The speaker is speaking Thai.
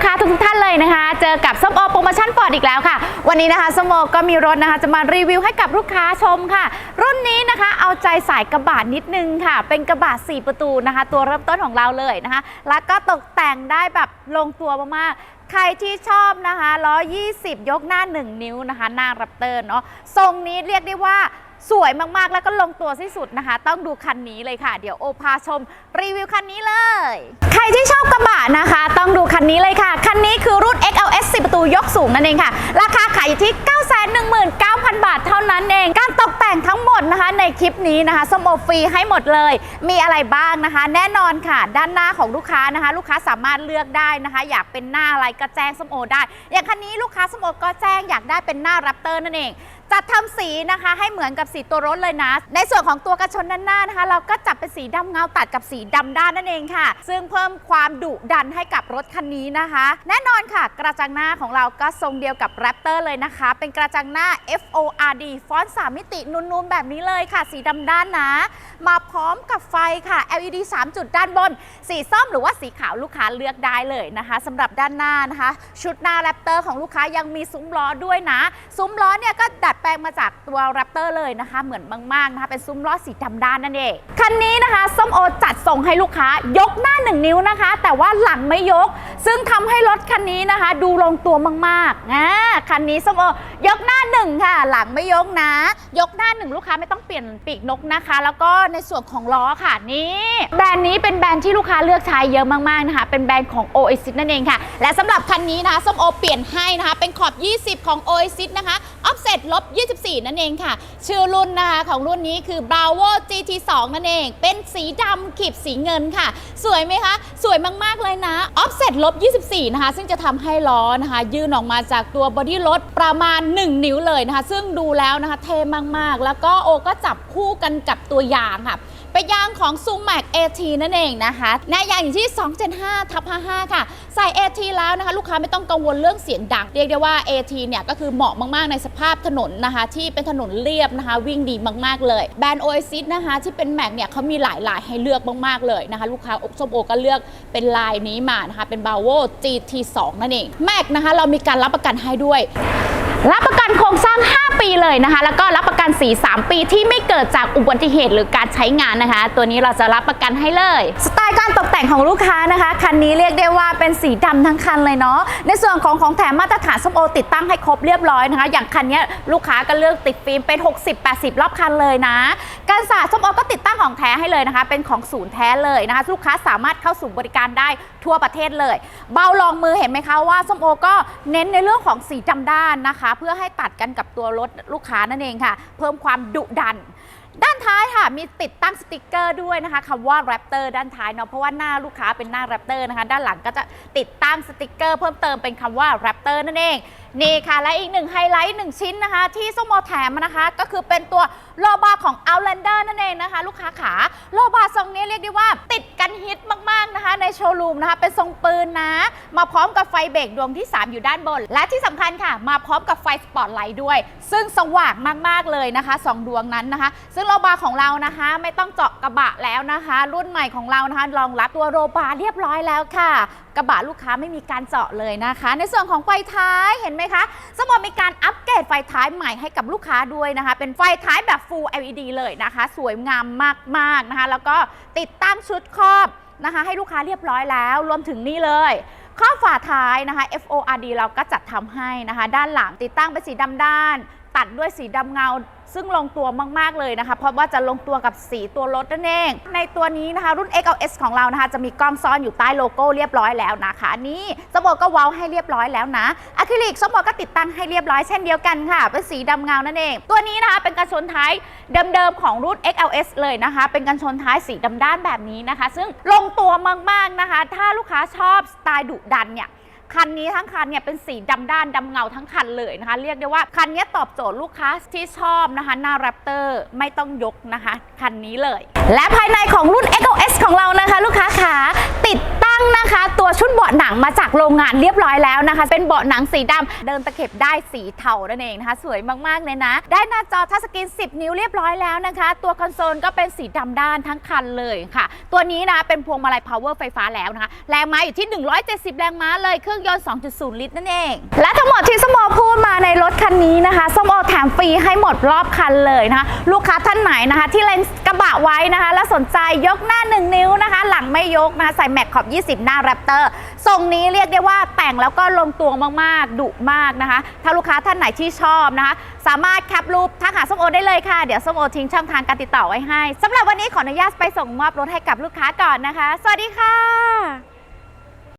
กค้าทุกท่านเลยนะคะ เจอกับส้มโอโปรโมชั่นฟอร์ดอีกแล้วค่ะ วันนี้นะคะส้มโอก็มีรถนะคะ จะมารีวิวให้กับลูกค้าชมค่ะ รุ่นนี้นะคะ เอาใจสายกระบะนิดนึงค่ะ เป็นกระบะ4 ประตูนะคะ ตัวเริ่มต้นของเราเลยนะคะ แล้วก็ตกแต่งได้แบบลงตัวมากๆใครที่ชอบนะคะ120 ยกหน้า 1 นิ้วนะคะ หน้ารับเตอร์เนาะ ทรงนี้เรียกได้ว่าสวยมากๆ แล้วก็ลงตัวที่สุดนะคะ ต้องดูคันนี้เลยค่ะ เดี๋ยวโอพาชมรีวิวคันนี้เลย ใครที่ชอบกระบะนะคะ คันนี้เลยค่ะ คันนี้คือรุ่น XLS 10 ประตูยกสูงนั่นเองค่ะ ราคาขายอยู่ที่ 919,000 บาทเท่านั้นเอง การตกแต่งทั้งหมดนะคะ ในคลิปนี้นะคะสมโอฟรีให้หมดเลย มีอะไรบ้างนะคะ แน่นอนค่ะ ด้านหน้าของลูกค้านะคะ ลูกค้าสามารถเลือกได้นะคะ อยากเป็นหน้าอะไรก็แจ้งสมโอได้ อย่างคันนี้ลูกค้าสมโอก็แจ้งอยากได้เป็นหน้ารับเตอร์นั่นเอง จัดทำสีนะคะ ให้เหมือนกับสีตัวรถเลยนะ ในส่วนของตัวกระชนด้านหน้านะคะ เราก็จับเป็นสีดำเงาตัดกับสีดำด้านนั่นเองค่ะ ซึ่งเพิ่มความดุดันให้กับรถคันนี้นะคะ แน่นอนค่ะ กระจังหน้าของเราก็ทรงเดียวกับ Raptor เลยนะคะ เป็นกระจังหน้า FORD ฟอนต์3มิตินูนๆแบบนี้เลยค่ะ สีดำด้านนะ มาพร้อมกับไฟค่ะ LED 3 จุดด้านบน สีส้มหรือว่าสีขาวลูกค้าเลือกได้เลยนะคะสำหรับด้านหน้านะคะ ชุดหน้า Raptor ของลูกค้ายังมีซุ้มล้อด้วยนะ ซุ้มล้อเนี่ยก็ดัดแปลงมาจากตัวแรปเตอร์เลยนะคะ เหมือนมากๆนะคะเป็นซุ้มล้อสีดำด้านนั่นเองคันนี้นะคะส้มโอจัดส่งให้ลูกค้ายกหน้า 1 นิ้วนะคะ แต่ว่าหลังไม่ยก ซึ่งทำให้รถคันนี้นะคะ ดูลงตัวมากๆอ่าคันนี้ส้มโอยกหน้าหนึ่งค่ะ หลังไม่ยกนะ ยกหน้าหนึ่งลูกค้าไม่ต้องเปลี่ยนปีกนกนะคะ แล้วก็ในส่วนของล้อค่ะนี่แบรนด์นี้เป็นแบรนด์ที่ลูกค้าเลือกใช้เยอะมากๆนะคะเป็นแบรนด์ของ Oasis นั่นเองค่ะ และสำหรับคันนี้นะคะส้มโอเปลี่ยนให้นะคะ เป็นขอบ 20 ของ Oasis นะคะ offset ลบ 24 นั่นเองค่ะ ชื่อรุ่นนะคะของรุ่นนี้คือ Bravo GT2 นั่นเองเป็นสีดำขีบสีเงินค่ะ สวยไหมคะ สวยมาก ๆ เลยนะออฟเซ็ตลบ 24 นะคะ ซึ่งจะทำให้ล้อนะคะ ยื่นออกมาจากตัวบอดี้รถประมาณ 1 นิ้วเลยนะคะ ซึ่งดูแล้วนะคะเท่มากๆ แล้วก็โอก็จับคู่กันกับตัวยางค่ะ เป็นยางของ z o o m a x AT นั่นเองนะคะหน้ายางอยู่ที่ 275ทับ55 ค่ะ ใส่ AT แล้วนะคะ ลูกค้าไม่ต้องกังวลเรื่องเสียงดัง เรียกได้ว่า AT เนี่ย ก็คือเหมาะมาก ๆ ในสภาพถนนนะคะ ที่เป็นถนนเรียบนะคะ วิ่งดีมาก ๆ เลย แบรนด์ Oasis นะคะ ที่เป็น Mac เนี่ยเขามีหลายลายให้เลือกมาก ๆ เลยนะคะ ลูกค้าอกส้มโอก็เลือกเป็นลายนี้มานะคะ เป็น Bravo GT2 นั่นเอง Mac นะคะ เรามีการรับประกันให้ด้วย รับประกันโครงสร้าง 5 ปีเลยนะคะ แล้วก็รับประกันสี 3 ปีที่ไม่เกิดจากอุบัติเหตุหรือการใช้งานนะคะ ตัวนี้เราจะรับประกันให้เลย สไตล์การตกแต่งของลูกค้านะคะ คันนี้เรียกได้ว่าเป็นสีดำทั้งคันเลยเนาะ ในส่วนของของแถมมาตรฐานส้มโอติดตั้งให้ครบเรียบร้อยนะคะ อย่างคันนี้ลูกค้าก็เลือกติดฟิล์มเป็น 60-80 รอบคันเลยนะ การสาดส้มโอก็ติดตั้ง ของแท้ให้เลยนะคะ เป็นของศูนย์แท้เลยนะคะ ลูกค้าสามารถเข้าสู่บริการได้ทั่วประเทศเลย เบาลองมือเห็นไหมคะว่าส้มโอก็เน้นในเรื่องของสีดำด้านนะคะ เพื่อให้ตัดกันกับตัวรถลูกค้านั่นเองค่ะ เพิ่มความดุดัน ด้านท้ายค่ะมีติดตั้งสติกเกอร์ด้วยนะคะคำว่าแรปเตอร์ด้านท้ายเนาะเพราะว่าหน้าลูกค้าเป็นหน้าแรปเตอร์นะคะ ด้านหลังก็จะติดตั้งสติกเกอร์เพิ่มเติมเป็นคำว่าแรปเตอร์นั่นเองนี่ค่ะ และอีกหนึ่งไฮไลท์หนึ่งชิ้นนะคะ ที่ส้มโอแถมนะคะ ก็คือเป็นตัวโลบาของ Outlander นั่นเองนะคะ ลูกค้าขาโลบาทรงนี้เรียกได้ว่าติดกันฮิตมากๆ นะคะในโชว์รูมนะคะเป็นทรงปืนนะ มาพร้อมกับไฟเบรกดวงที่ 3 อยู่ด้านบน และที่สำคัญค่ะ มาพร้อมกับไฟสปอตไลท์ด้วย ซึ่งสว่างมากๆเลยนะคะสองดวงนั้นนะคะ ซึ่งโลบาของเรานะคะ ไม่ต้องเจาะกระบะแล้วนะคะ รุ่นใหม่ของเรานะคะรองรับตัวโลบาเรียบร้อยแล้วค่ะกระบะลูกค้าไม่มีการเจาะเลยนะคะ ในส่วนของไฟท้ายเห็นไหมคะสมอมีการอัปเกรดไฟท้ายใหม่ให้กับลูกค้าด้วยนะคะ เป็นไฟท้ายแบบ Full LED เลยนะคะ สวยงามมากๆนะคะ แล้วก็ติดตั้งชุดครอบ นะคะ ให้ลูกค้าเรียบร้อยแล้ว รวมถึงนี่เลยข้อฝาท้ายนะคะ FORD เราก็จัดทำให้นะคะ ด้านหลังติดตั้งเป็นสีดำด้าน ตัดด้วยสีดำเงา ซึ่งลงตัวมากๆเลยนะคะ เพราะว่าจะลงตัวกับสีตัวรถนั่นเอง ในตัวนี้นะคะรุ่น XLS ของเรานะคะ จะมีกล้องซ่อนอยู่ใต้โลโก้เรียบร้อยแล้วนะคะ นี่สมโบก็เว้าให้เรียบร้อยแล้วนะอะคริลิกสมโบก็ติดตั้งให้เรียบร้อยเช่นเดียวกันค่ะ เป็นสีดำเงานั่นเอง ตัวนี้นะคะเป็นกันชนท้ายเดิมๆของรุ่น XLS เลยนะคะ เป็นกันชนท้ายสีดำด้านแบบนี้นะคะ ซึ่งลงตัวมากๆนะคะ ถ้าลูกค้าชอบสไตล์ดุดันเนี่ย คันนี้ทั้งคันเนี่ยเป็นสีดำด้านดำเงาทั้งคันเลยนะคะ เรียกได้ว่าคันนี้ตอบโจทย์ลูกค้าที่ชอบนะคะหน้าแรปเตอร์ไม่ต้องยกนะคะ คันนี้เลย และภายในของรุ่น XOS ของเรานะคะ ลูกค้าขาติด งนะคะ ตัวชุดเบาะหนังมาจากโรงงานเรียบร้อยแล้วนะคะ เป็นเบาะหนังสีดำเดินตะเข็บได้สีเทานั่นเองนะคะ สวยมากๆเลยนะ ได้หน้าจอทัชสกรีน 10 นิ้วเรียบร้อยแล้วนะคะ ตัวคอนโซลก็เป็นสีดำด้านทั้งคันเลยค่ะ ตัวนี้นะเป็นพวงมาลัย power ไฟฟ้าแล้วนะคะ แรงม้าอยู่ที่ 170 แรงม้าเลย เครื่องยนต์ 2.0 ลิตรนั่นเอง และทั้งหมดที่สมอพูดมาในรถคันนี้นะคะสมอแถมฟรีให้หมดรอบคันเลยนะคะ ลูกค้าท่านไหนนะคะ ที่เลนกระบะไว้นะคะ แล้วสนใจยกหน้า 1 นิ้วนะคะ หลังไม่ยกนะคะใส่แม็กขอบ 20 20 หน้าแรปเตอร์ทรงนี้เรียกได้ว่าแต่งแล้วก็ลงตัวมากๆ ดุมากนะคะ ถ้าลูกค้าท่านไหนที่ชอบนะคะ สามารถแคปรูปทักหาส้มโอได้เลยค่ะ เดี๋ยวส้มโอทิ้งช่องทางการติดต่อไว้ให้สำหรับวันนี้ขออนุญาตไปส่งมอบรถให้กับลูกค้าก่อนนะคะ สวัสดีค่ะ